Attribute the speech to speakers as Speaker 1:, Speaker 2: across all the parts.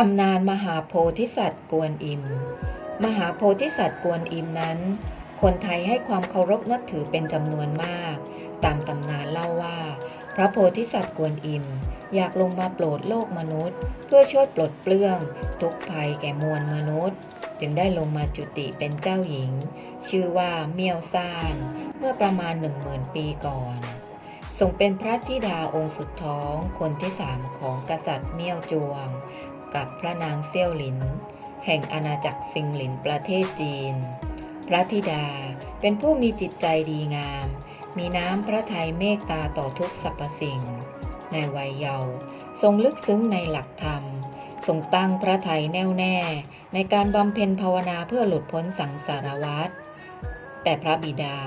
Speaker 1: ตำนานมหาโพธิสัตว์กวนอิม มหาโพธิสัตว์กวนอิมนั้น คนไทยให้ความเคารพนับถือเป็นจำนวนมาก ตามตำนานเล่าว่า พระโพธิสัตว์กวนอิม อยากลงมาโปรดโลกมนุษย์ เพื่อช่วยปลดเปลื้อง ทุกข์ภัยแก่มวลมนุษย์ จึงได้ลงมาจุติเป็นเจ้าหญิง ชื่อว่าเมียวซาน เมื่อประมาณหนึ่งหมื่นปีก่อนทรงเป็นพระธิดาองค์สุดท้องคนที่สามของกษัตริย์เมี่ยวจวง กับพระนางเซี่ยวหลิน แห่งอาณาจักรซิงหลินประเทศจีน พระธิดาเป็นผู้มีจิตใจดีงาม มีน้ำพระทัยเมตตาต่อทุกสรรพสิ่ง ในวัยเยาว์ทรงลึกซึ้งในหลักธรรม ทรงตั้งพระทัยแน่วแน่ ในการบำเพ็ญภาวนาเพื่อหลุดพ้นสังสารวัฏแต่พระบิดา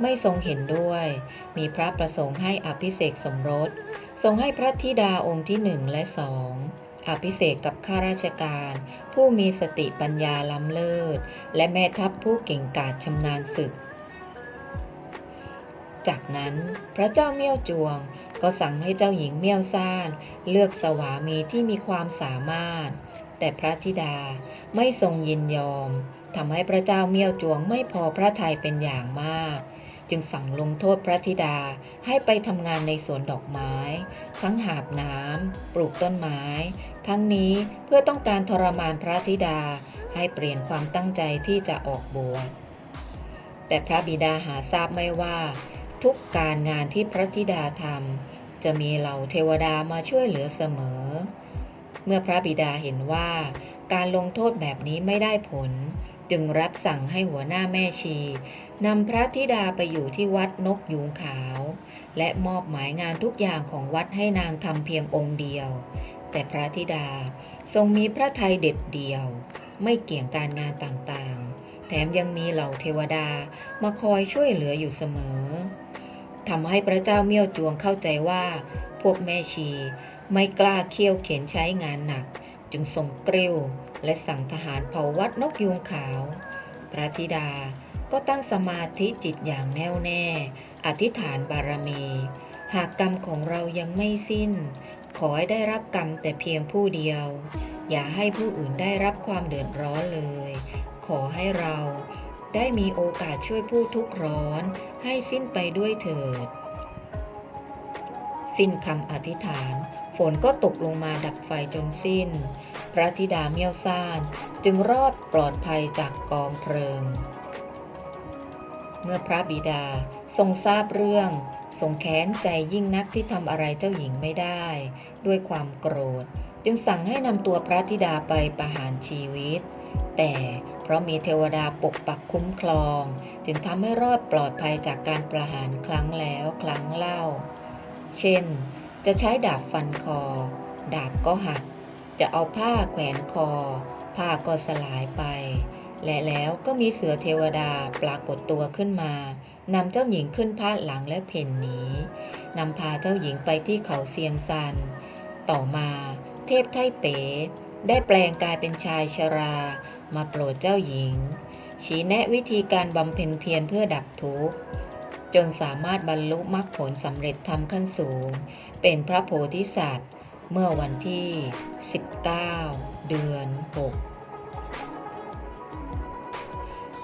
Speaker 1: ไม่ทรงเห็นด้วย มีพระประสงค์ให้อภิเษกสมรส ทรงให้พระธิดาองค์ที่หนึ่งและสอง อภิเษกกับข้าราชการ ผู้มีสติปัญญาล้ำเลิศ และแม่ทัพผู้เก่งกาจชำนาญศึก จากนั้นพระเจ้าเมี่ยวจวงก็สั่งให้เจ้าหญิงเมี่ยวซ่านเลือกสวามีที่มีความสามารถ แต่พระธิดาไม่ทรงยินยอมทำให้พระเจ้าเมี่ยวจวงไม่พอพระทัยเป็นอย่างมาก จึงสั่งลงโทษพระธิดาให้ไปทำงานในสวนดอกไม้ ทั้งหาบน้ำปลูกต้นไม้ ทั้งนี้เพื่อต้องการทรมานพระธิดาให้เปลี่ยนความตั้งใจที่จะออกบวชแต่พระบิดาหาทราบไม่ว่า ทุกการงานที่พระธิดาทำจะมีเหล่าเทวดามาช่วยเหลือเสมอ เมื่อพระบิดาเห็นว่า การลงโทษแบบนี้ไม่ได้ผล จึงรับสั่งให้หัวหน้าแม่ชีนำพระธิดาไปอยู่ที่วัดนกยูงขาว และมอบหมายงานทุกอย่างของวัดให้นางทำเพียงองค์เดียว แต่พระธิดาทรงมีพระทัยเด็ดเดี่ยว ไม่เกี่ยงการงานต่างๆ แถมยังมีเหล่าเทวดามาคอยช่วยเหลืออยู่เสมอทำให้พระเจ้าเมี่ยวจวงเข้าใจว่า พวกแม่ชีไม่กล้าเคี่ยวเข็นใช้งานหนัก จึงส่งกริ้วและสั่งทหารเผาวัดนกยูงขาว พระธิดาก็ตั้งสมาธิจิตอย่างแน่วแน่ อธิษฐานบารมี หากกรรมของเรายังไม่สิ้น ขอให้ได้รับกรรมแต่เพียงผู้เดียว อย่าให้ผู้อื่นได้รับความเดือดร้อนเลย ขอให้เราได้มีโอกาสช่วยผู้ทุกข์ร้อนให้สิ้นไปด้วยเถิด สิ้นคำอธิษฐาน ฝนก็ตกลงมาดับไฟจนสิ้น พระธิดาเมียวซ่านจึงรอดปลอดภัยจากกองเพลิง เมื่อพระบิดาทรงทราบเรื่อง ทรงแค้นใจยิ่งนักที่ทำอะไรเจ้าหญิงไม่ได้ ด้วยความโกรธ จึงสั่งให้นำตัวพระธิดาไปประหารชีวิต แต่เพราะมีเทวดาปกปักคุ้มครอง จึงทำให้รอดปลอดภัยจากการประหารครั้งแล้วครั้งเล่า เช่น จะใช้ดาบฟันคอ ดาบก็หัก จะเอาผ้าแขวนคอ ผ้าก็สลายไป และแล้วก็มีเสือเทวดาปรากฏตัวขึ้นมานำเจ้าหญิงขึ้นพาดหลังและเพ่นหนีนำพาเจ้าหญิงไปที่เขาเซียงซัน ต่อมาเทพไทเป๋ ได้แปลงกายเป็นชายชรา มาโปรดเจ้าหญิง ชี้แนะวิธีการบำเพ็ญเพียรเพื่อดับทุกข์จนสามารถบรรลุมรรคผลสำเร็จทำขั้นสูง เป็นพระโพธิสัตว์ เมื่อวันที่ 19 เดือน 6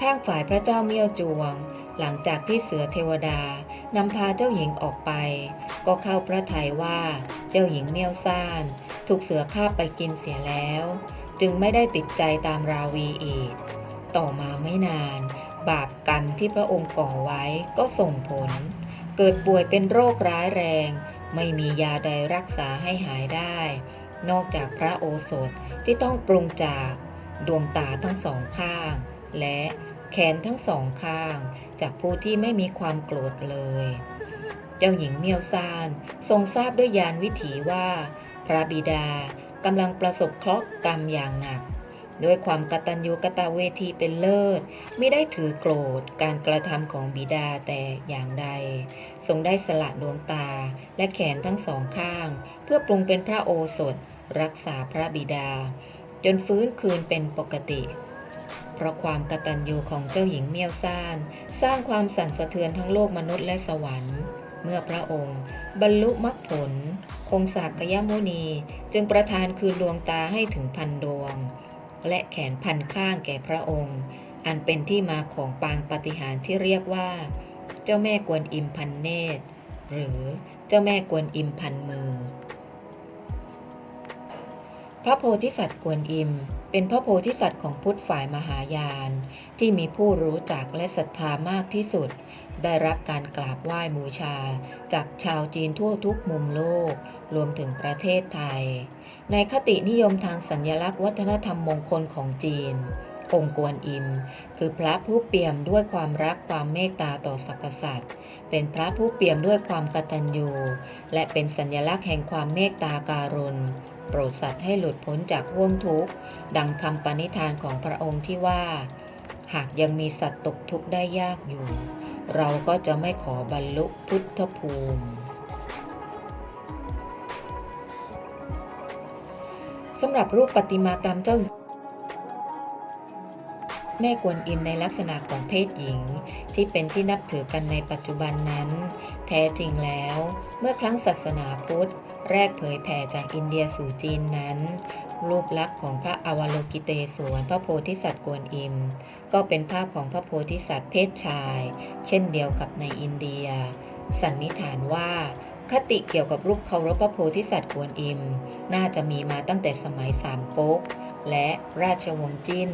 Speaker 1: ข้างฝ่ายพระเจ้าเมี่ยวจวง หลังจากที่เสือเทวดานำพาเจ้าหญิงออกไป ก็เข้าพระทัยว่าเจ้าหญิงเมี่ยวซ่าน ถูกเสือคาบไปกินเสียแล้ว จึงไม่ได้ติดใจตามราวีอีก ต่อมาไม่นาน บาปกรรมที่พระองค์ก่อไว้ก็ส่งผล เกิดป่วยเป็นโรคร้ายแรง ไม่มียาใดรักษาให้หายได้ นอกจากพระโอสถที่ต้องปรุงจากดวงตาทั้งสองข้าง และแขนทั้งสองข้าง จากผู้ที่ไม่มีความโกรธเลย เจ้าหญิงเมียวซานทรงทราบด้วยยานวิถีว่า พระบิดากำลังประสบเคราะห์กรรมอย่างหนักด้วยความกตัญญูกตเวทีเป็นเลิศไม่ได้ถือโกรธการกระทำของบิดาแต่อย่างใด ทรงได้สละดวงตาและแขนทั้งสองข้าง เพื่อปรุงเป็นพระโอสถ รักษาพระบิดา จนฟื้นคืนเป็นปกติ เพราะความกตัญญูของเจ้าหญิงเมียวซ่าน สร้างความสั่นสะเทือนทั้งโลกมนุษย์และสวรรค์ เมื่อพระองค์ บรรลุมรรคผล องค์สากยมุนีจึงประทานคืนดวงตาให้ถึงพันดวง และแขนพันข้างแก่พระองค์ อันเป็นที่มาของปางปฏิหารที่เรียกว่า เจ้าแม่กวนอิมพันเนตร หรือเจ้าแม่กวนอิมพันมือ พระโพธิสัตว์กวนอิม เป็นพระโพธิสัตว์ของพุทธฝ่ายมหายาน ที่มีผู้รู้จักและศรัทธามากที่สุด ได้รับการกราบไหว้บูชา จากชาวจีนทั่วทุกมุมโลก รวมถึงประเทศไทย ในคตินิยมทางสัญญลักษณ์วัฒนธรรมมงคลของจีน องค์กวนอิม คือพระผู้เปี่ยมด้วยความรักความเมตตาต่อสรรพสัตว์เป็นพระผู้เปี่ยมด้วยความกตัญญู และเป็นสัญลักษณ์แห่งความเมตตาการุณ โปรดสัตว์ให้หลุดพ้นจากห่วงทุกข์ ดังคำปณิธานของพระองค์ที่ว่า หากยังมีสัตว์ตกทุกข์ได้ยากอยู่ เราก็จะไม่ขอบรรลุพุทธภูมิ สำหรับรูปประติมากรรมเจ้าแม่กวนอิมในลักษณะของเพศหญิง ที่เป็นที่นับถือกันในปัจจุบันนั้น แท้จริงแล้ว เมื่อครั้งศาสนาพุทธ แรกเผยแผ่จากอินเดียสู่จีนนั้น รูปลักษณ์ของพระอวโลกิเตศวรพระโพธิสัตว์กวนอิม ก็เป็นภาพของพระโพธิสัตว์เพศชาย เช่นเดียวกับในอินเดีย สันนิษฐานว่าคติเกี่ยวกับรูปเคารพพระโพธิสัตว์กวนอิม น่าจะมีมาตั้งแต่สมัยสามก๊กและราชวงศ์จิ้น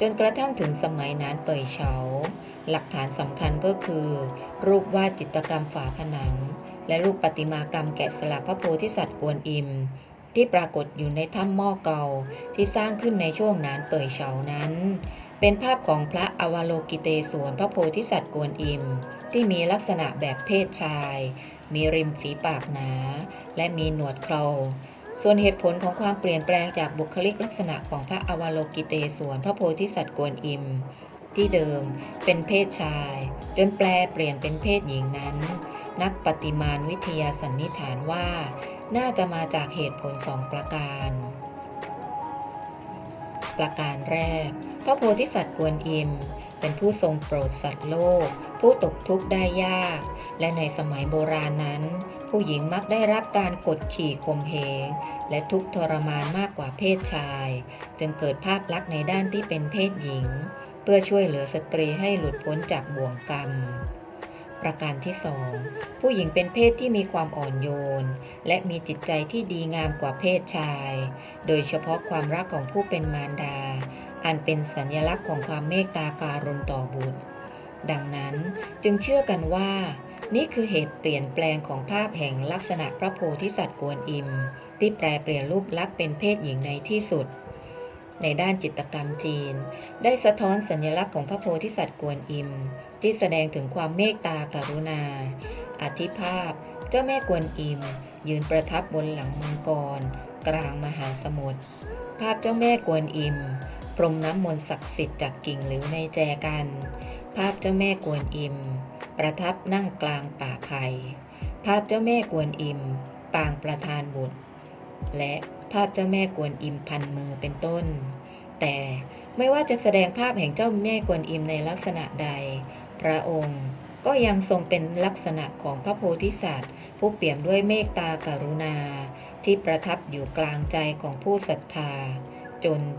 Speaker 1: จนกระทั่งถึงสมัยนานเป่ยเฉา หลักฐานสำคัญก็คือ รูปวาดจิตรกรรมฝาผนัง และรูปประติมากรรมแกะสลักพระโพธิสัตว์กวนอิม ที่ปรากฏอยู่ในถ้ำหม้อเก่าที่สร้างขึ้นในช่วงนานเป่ยเฉานั้น เป็นภาพของพระอวโลกิเตศวรพระโพธิสัตว์กวนอิม ที่มีลักษณะแบบเพศชาย มีริมฝีปากหนา และมีหนวดเคราส่วนเหตุผลของความเปลี่ยนแปลงจากบุคลิกลักษณะของพระอวโลกิเตศวรพระโพธิสัตว์กวนอิม ที่เดิมเป็นเพศชาย จนแปลเปลี่ยนเป็นเพศหญิงนั้น นักปฏิมานวิทยาสันนิษฐานว่า น่าจะมาจากเหตุผลสองประการ ประการแรก พระโพธิสัตว์กวนอิม เป็นผู้ทรงโปรดสัตว์โลก ผู้ตกทุกข์ได้ยาก และในสมัยโบราณนั้น ผู้หญิงมักได้รับการกดขี่ข่มเหงและทุกข์ทรมานมากกว่าเพศชาย จึงเกิดภาพลักษณ์ในด้านที่เป็นเพศหญิง เพื่อช่วยเหลือสตรีให้หลุดพ้นจากบ่วงกรรม ประการที่สองผู้หญิงเป็นเพศที่มีความอ่อนโยน และมีจิตใจที่ดีงามกว่าเพศชาย โดยเฉพาะความรักของผู้เป็นมารดา อันเป็นสัญลักษณ์ของความเมตตาการุณต่อบุตร ดังนั้นจึงเชื่อกันว่า นี่คือเหตุเปลี่ยนแปลงของภาพแห่งลักษณะพระโพธิสัตว์กวนอิม ที่แปลเปลี่ยนรูปลักษณ์เป็นเพศหญิงในที่สุด ในด้านจิตกรรมจีน ได้สะท้อนสัญลักษณ์ของพระโพธิสัตว์กวนอิม ที่แสดงถึงความเมตตากรุณา อธิภาพ เจ้าแม่กวนอิม ยืนประทับบนหลังมังกร กลางมหาสมุทรภาพเจ้าแม่กวนอิม พรมน้ำมนต์ศักดิ์สิทธิ์จากกิ่งหลิวในแจกัน ภาพเจ้าแม่กวนอิม ประทับนั่งกลางป่าไผ่ภาพเจ้าแม่กวนอิม ปางประธานบุตร และ ภาพเจ้าแม่กวนอิมพันมือเป็นต้น แต่ไม่ว่าจะแสดงภาพแห่งเจ้าแม่กวนอิมในลักษณะใด พระองค์ก็ยังทรงเป็นลักษณะของพระโพธิสัตว์ ผู้เปี่ยมด้วยเมตตากรุณา ที่ประทับอยู่กลางใจของผู้ศรัทธา จน